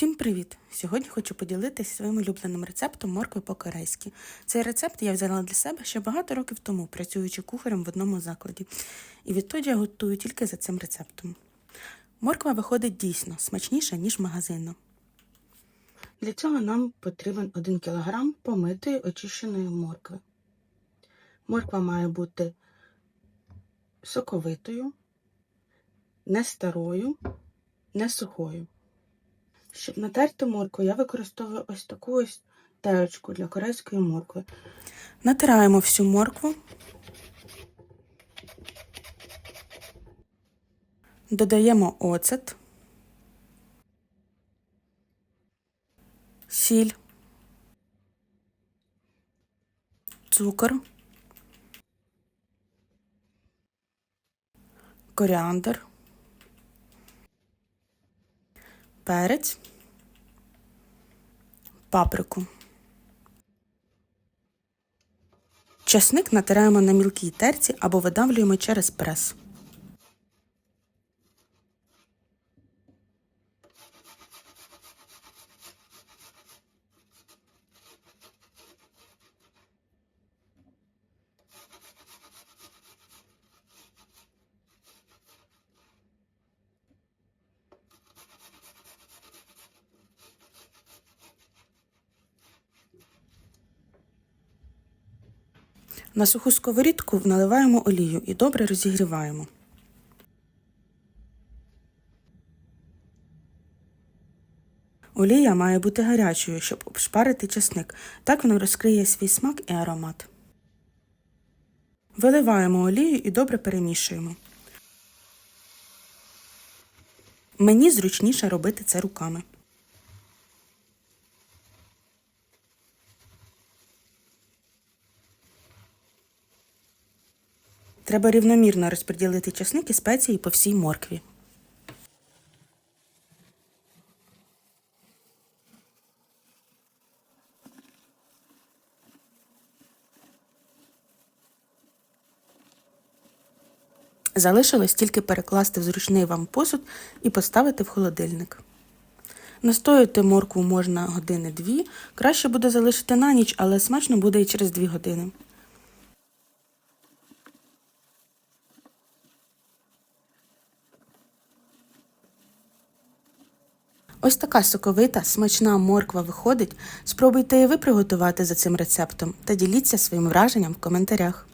Всім привіт! Сьогодні хочу поділитися своїм улюбленим рецептом моркви по-корейськи. Цей рецепт я взяла для себе ще багато років тому, працюючи кухарем в одному закладі. І відтоді я готую тільки за цим рецептом. Морква виходить дійсно смачніша, ніж магазинна. Для цього нам потрібен 1 кг помитої очищеної моркви. Морква має бути соковитою, не старою, не сухою. Щоб натерти моркву, я використовую ось таку ось терочку для корейської моркви. Натираємо всю моркву. Додаємо оцет, сіль, цукор, коріандр, перець, паприку. Часник натираємо на мілкій терці або видавлюємо через прес. На суху сковорідку наливаємо олію і добре розігріваємо. Олія має бути гарячою, щоб обшпарити часник. Так він розкриє свій смак і аромат. Виливаємо олію і добре перемішуємо. Мені зручніше робити це руками. Треба рівномірно розподілити часник і спеції по всій моркві. Залишилось тільки перекласти в зручний вам посуд і поставити в холодильник. Настояти моркву можна години-дві. Краще буде залишити на ніч, але смачно буде і через дві години. Ось така соковита, смачна морква виходить. Спробуйте і ви приготувати за цим рецептом та діліться своїм враженням в коментарях.